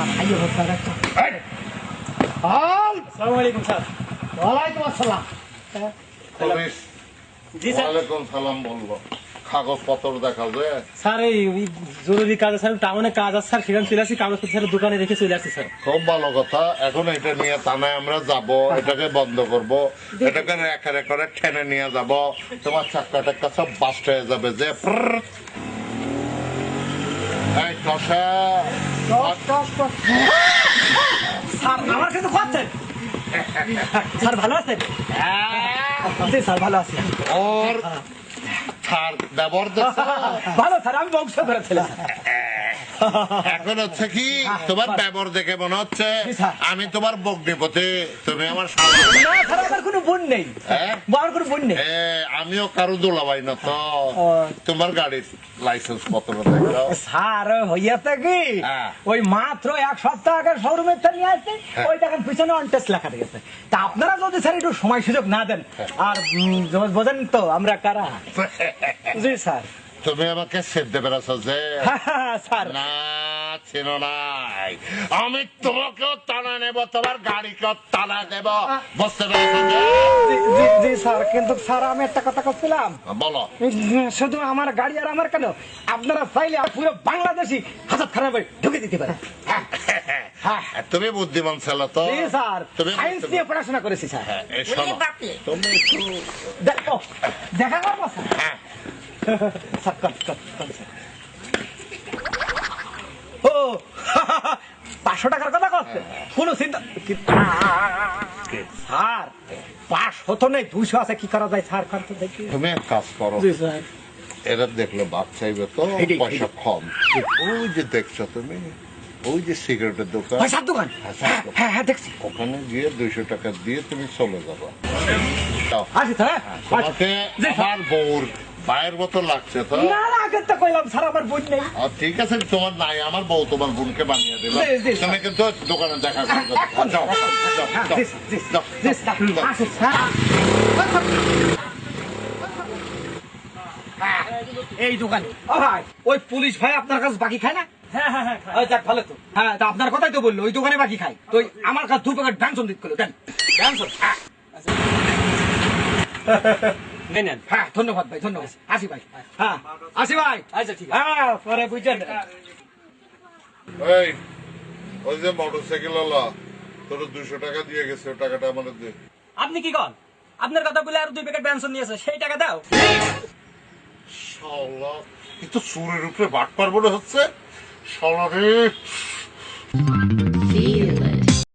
আসসালামু আলাইকুম স্যার ওয়ালাইকুম আসসালাম জি স্যার। ওয়ালাইকুম সালাম বলব। কাগজপত্র দেখা যায়? স্যার এই জরুরি কাজ স্যার টাউনে কাজ আছে স্যার সেখানে চলে আসি কাগজপত্র দোকানে রেখে চলে আসছি স্যার। খুব ভালো কথা। এখন এটা নিয়ে থানায় আমরা যাব এটাকে বন্ধ করব। এটাকে রেখে রেখে ঠেনে নিয়ে যাব। তোমার চাক্কা টাক্কা সব বাস্ট হয়ে যাবে যে এই টসা। স্যার আমার কাছে খাচ্ছেন স্যার ভালো আছেন? স্যার ভালো আছি। ওর থার ব্যবহার ভালো স্যার আমি বংশ ধরে এখন হচ্ছে কি তোমার ব্যবহার দেখে মনে হচ্ছে আমি তোমার বগ্নিপতি তুমি। আমার কোনো বোন নেই। হ্যাঁ? আমার কোনো বোন নেই। আমিও কারও দোলাবাই না তো। তোমার গাড়ির লাইসেন্স পত্র স্যার হইয়াছে কি? হ্যাঁ। ওই মাত্র এক সপ্তাহ আগে নিয়ে আসছে হ্যাঁ। ওই দেখেন পিছনে অনটেস্ট লেখা গেছে তা আপনারা যদি স্যার একটু সময় সুযোগ না দেন আর বোঝেন তো আমরা কারা? জি স্যার। তুমি আমাকে সেদ্ধ বেড়াচ্ছ যে স্যার। না ছিল নাই। আমি তোমাকেও টানা নেব তোমার গাড়িকেও টানা দেব। বুঝতে পেরেছ? জি, জি, জি স্যার কিন্তু স্যার আমি একটা কথা করছিলাম বলো। শুধু আমার গাড়ি আর আমার কেন? আপনারা চাইলে আর পুরো বাংলাদেশি হাজার খারাপ ঢুকে দিতে পারেন হ্যাঁ। তুমি বুদ্ধিমান ছেলে তো। স্যার তুমি সায়েন্স নিয়ে পড়াশোনা করেছি স্যার। হ্যাঁ, এই শোনো। তুমি একটু দেখো দেখা করব স্যার? হ্যাঁ। ও পাঁচশো টাকার কথা করছে কোনো চিন্তা স্যার পাঁচশো তো নেই দুশো আছে কি করা যায়? স্যার তো দেখি। তুমি এক কাজ করো। স্যার। এরা দেখলে চাইবে তো পয়সা কম। ওই যে দেখছ তুমি ওই যে সিগারেটের দোকান। পয়সার দোকান? হ্যাঁ, হ্যাঁ, হ্যাঁ হ্যাঁ দেখছি। ওখানে গিয়ে দুইশো টাকা দিয়ে তুমি চলে যাবা। হ্যাঁ? তোমাকে আমার বউর পায়ের মতো লাগছে তো। না না আগের তো কইলাম স্যার আমার বোন নেই। ঠিক আছে তোমার নাই আমার বউ তোমার বোনকে বানিয়ে জি, তুমি কিন্তু দোকানে দেখা যাও। এই দোকানে। ও ভাই ওই পুলিশ ভাই আপনার কাছে বাকি খায় না? হ্যাঁ হ্যাঁ হ্যাঁ যাক ভালো তো। হ্যাঁ তা আপনার কথাই তো বলল ওই দোকানে বাকি খাই তো আমার কাছে দু প্যাকেট ব্যঞ্জন দিতে করল দেন। ব্যঞ্জন নেন। হ্যাঁ ধন্যবাদ ভাই ধন্যবাদ। আসি ভাই। হ্যাঁ আসি ভাই। আচ্ছা ঠিক আছে। হ্যাঁ পরে বুঝছেন এই ওই যে মোটর সাইকেল তোর দুশো টাকা দিয়ে গেছে ওই টাকাটা দে। আপনি কি কন? আপনার কথা বলে আর দুই প্যাকেট পেনশন নিয়েছে সেই টাকা দাও। শালা কিন্তু সুরের উপরে বাট পার মনে হচ্ছে? শালা রে।